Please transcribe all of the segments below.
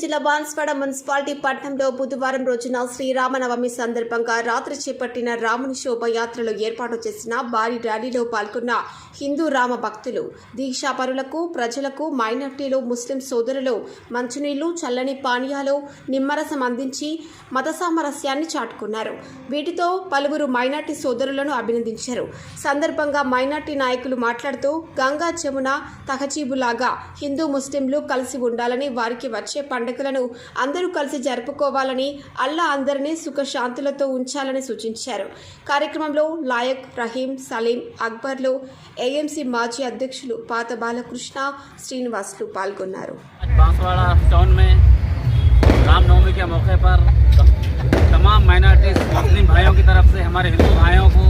జిల్లా బాన్స్వాడ మున్సిపాలిటీ పట్టణంలో బుధవారం రోజున శ్రీరామనవమి సందర్భంగా రాత్రి చేపట్టిన రాముని శోభయాత్రలో ఏర్పాటు చేసిన భారీ ర్యాలీలో పాల్గొన్న హిందూ రామ భక్తులు దీక్షాపరులకు ప్రజలకు మైనార్టీలు ముస్లిం సోదరులు మంచినీళ్ళు చల్లని పానీయాలు నిమ్మరసం అందించి మత సామరస్యాన్ని చాటుకున్నారు. వీటితో పలువురు మైనార్టీ సోదరులను అభినందించారు. సందర్భంగా మైనార్టీ నాయకులు మాట్లాడుతూ గంగా జమున తహజీబులాగా హిందూ ముస్లింలు కలిసి ఉండాలని వారికి వచ్చే పండుగలను అందరూ కలిసి జరుపుకోవాలని، అల్లా అందరినీ సుఖశాంతులతో ఉంచాలని సూచించారు. కార్యక్రమంలో లాయక్ రహీం، సలీం అక్బర్లు، ఏఎంసీ మాజీ అధ్యక్షులు పాత బాలకృష్ణ، శ్రీనివాసులు పాల్గొన్నారు. تمام مائنارٹیز مسلم بھائیوں کی طرف سے ہمارے ہندو بھائیوں کو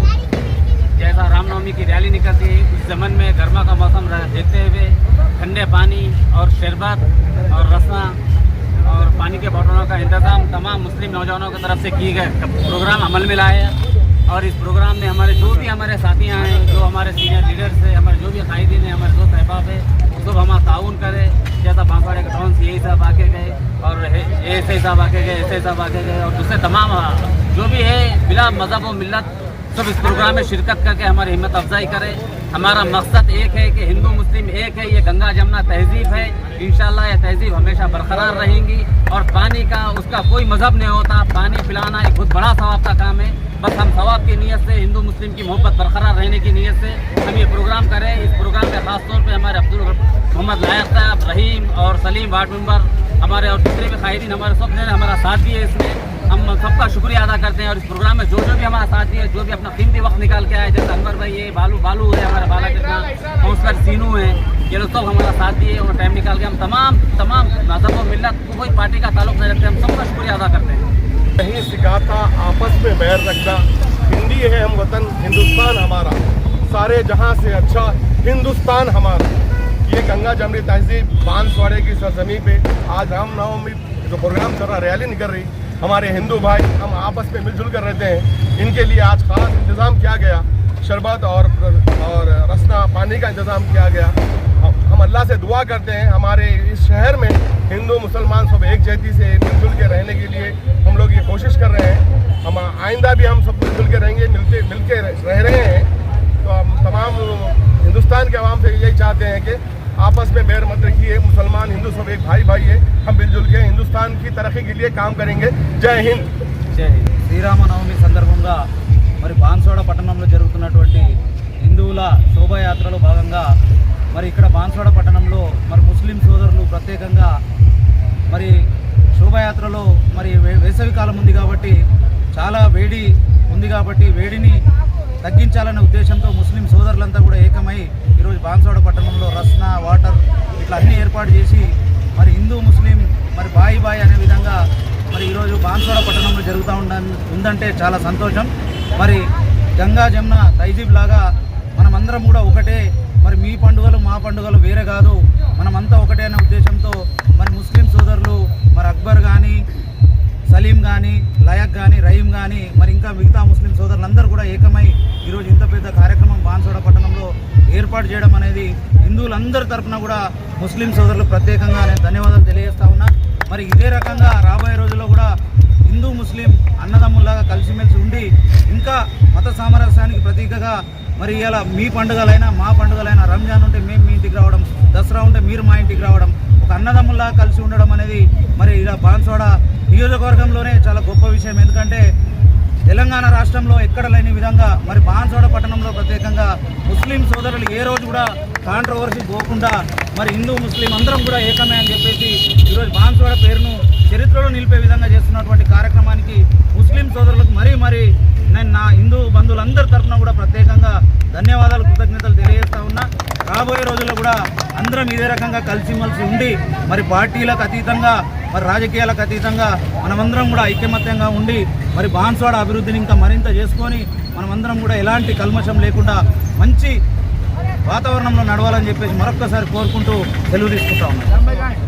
جیسا رام نومی کی ریالی نکلتی ہے اس زمن میں گرما کا موسم دیکھتے ہوئے ٹھنڈے پانی اور شربت اور رسنا اور پانی کے بوٹلوں کا انتظام تمام مسلم نوجوانوں کی طرف سے کی گئے۔ پروگرام عمل میں لائے اور اس پروگرام میں ہمارے جو بھی ہمارے ساتھی ہیں، جو ہمارے سینئر لیڈرس ہیں، ہمارے جو بھی قائدین ہیں، ہمارے دوست احباب ہیں، وہ سب ہمارا تعاون کرے۔ جیسا بانسواڑے کا ٹاؤن سی اے صاحب آ کے گئے اور ایسے اے صاحب آ کے گئے ایسے اے صاحب آ کے گئے اور دوسرے تمام جو بھی ہے بلا مذہب و ملت سب اس پروگرام میں شرکت کر کے ہماری ہمت افزائی کریں۔ ہمارا مقصد ایک ہے کہ ہندو، مسلم ایک ہے، یہ گنگا جمنا تہذیب ہے۔ انشاءاللہ یہ تہذیب ہمیشہ برقرار رہیں گی۔ اور پانی کا، اس کا کوئی مذہب نہیں ہوتا۔ پانی پلانا ایک بہت بڑا ثواب کا کام ہے۔ بس ہم ثواب کی نیت سے، ہندو، مسلم کی محبت برقرار رہنے کی نیت سے ہم یہ پروگرام کریں۔ اس پروگرام میں خاص طور پہ ہمارے عبد محمد لائق صاحب، رحیم اور سلیم وارڈ ممبر، ہمارے اور دوسرے بھی قائدین، ہمارے سب نے ہمارا ساتھ بھی ہے اس میں۔ ہم سب کا شکریہ ادا کرتے ہیں اور اس پروگرام میں جو جو بھی ہمارا ساتھی ہے، جو بھی اپنا قیمتی وقت نکال کے آئے، جیسے انور بھائی ہے، بالو بالو ہے، ہمارا بالا کرنا سینو ہے، یہ لوگ سب ہمارا ساتھی ہے اور ٹائم نکال کے ہم تمام تمام مذہب و ملت کو کوئی پارٹی کا تعلق نہیں رکھتے، ہم سب کا شکریہ ادا کرتے ہیں۔ نہیں سکھاتا، آپس میں بیر رکھنا ہندی ہے ہم وطن، ہندوستان ہمارا۔ سارے جہاں سے اچھا ہندوستان ہمارا۔ یہ گنگا جمنی تہذیب، بانسواڑے کی سرزمین پہ آج رام نومی جو پروگرام چل رہا، ریلی نکل رہی ہمارے ہندو بھائی ہم آپس میں مل جل کر رہتے ہیں۔ ان کے لیے آج خاص انتظام کیا گیا۔ شربت اور اور رسنا پانی کا انتظام کیا گیا۔ ہم اللہ سے دعا کرتے ہیں۔ ہمارے اس شہر میں ہندو مسلمان سب ایک جہتی سے مل جل کے رہنے کے لیے ہم لوگ یہ کوشش کر رہے ہیں۔ ہم آئندہ بھی ہم سب مل جل کے رہیں گے، ملتے مل کے رہ رہے ہیں۔ تو ہم تمام ہندوستان کے عوام سے یہی چاہتے ہیں आपस में बैर मत रखिए मुसलमान हिंदू सब एक भाई भाई है हम मिलजुल के हिंदुस्तान की तरक्की के लिए काम करेंगे जय हिंद జై హింద్. శ్రీరామనవమి సందర్భంగా మరి బాన్సోడ పట్టణంలో జరుగుతున్నటువంటి హిందువుల శోభాయాత్రలో భాగంగా మరి ఇక్కడ బాన్సోడ పట్టణంలో మరి ముస్లిం సోదరులు ప్రత్యేకంగా మరి శోభాయాత్రలో మరి వే- వేసవి కాలం ఉంది కాబట్టి చాలా వేడి ఉంది కాబట్టి వేడిని తగ్గించాలనే ఉద్దేశంతో ముస్లిం సోదరులంతా కూడా ఏకమై ఈరోజు బాన్సోడ పట్టణంలో రస్నా వాటర్ ఇట్లా అన్నీ ఏర్పాటు చేసి మరి హిందూ ముస్లిం మరి బాయి బాయి అనే విధంగా మరి ఈరోజు బాన్సోడ పట్టణంలో జరుగుతూ ఉండ ఉందంటే చాలా సంతోషం. మరి గంగా జమున తైజీబ్ లాగా మనమందరం కూడా ఒకటే. మరి మీ పండుగలు మా పండుగలు వేరే కాదు. మనమంతా ఒకటే అనే ఉద్దేశంతో లయక్ కానీ రహీం కానీ మరి ఇంకా మిగతా ముస్లిం సోదరులందరూ కూడా ఏకమై ఈరోజు ఇంత పెద్ద కార్యక్రమం బాన్సోడ పట్టణంలో ఏర్పాటు చేయడం అనేది హిందువులందరి తరఫున కూడా ముస్లిం సోదరులకు ప్రత్యేకంగా నేను ధన్యవాదాలు తెలియజేస్తా ఉన్నా. మరి ఇదే రకంగా రాబోయే రోజుల్లో కూడా హిందూ ముస్లిం అన్నదమ్ముల్లాగా కలిసిమెలిసి ఉండి ఇంకా మత సామరస్యానికి ప్రతీకగా మరి ఇలా మీ పండుగలైనా మా పండుగలైనా రంజాన్ ఉంటే మేము మీ ఇంటికి రావడం దసరా ఉంటే మీరు మా ఇంటికి రావడం ఒక అన్నదమ్ముల్లాగా కలిసి ఉండడం అనేది మరి ఇలా బాన్సోడ నియోజకవర్గంలోనే చాలా గొప్ప విషయం. ఎందుకంటే తెలంగాణ రాష్ట్రంలో ఎక్కడ లేని విధంగా మరి బాన్సోడ పట్టణంలో ప్రత్యేకంగా ముస్లిం సోదరులు ఏ రోజు కూడా కాంట్రవర్సీ పోకుండా మరి హిందూ ముస్లిం అందరం కూడా ఏకమే అని చెప్పేసి ఈరోజు బాన్సోడ పేరును చరిత్రలో నిలిపే విధంగా చేస్తున్నటువంటి కార్యక్రమానికి ముస్లిం సోదరులకు మరీ మరీ నేను నా హిందూ బంధువులందరి తరఫున కూడా ప్రత్యేకంగా ధన్యవాదాలు కృతజ్ఞతలు తెలియజేస్తా ఉన్నా. రాబోయే రోజుల్లో కూడా అందరం ఇదే రకంగా కలిసిమలిసి ఉండి మరి పార్టీలకు అతీతంగా మరి రాజకీయాలకు అతీతంగా మనమందరం కూడా ఐకమత్యంగా ఉండి మరి బాన్స్వాడ అభివృద్ధిని ఇంకా మరింత చేసుకొని మనమందరం కూడా ఎలాంటి కల్మషం లేకుండా మంచి వాతావరణంలో నడవాలని చెప్పేసి మరొక్కసారి కోరుకుంటూ సెలవు తీసుకుంటా ఉన్నాం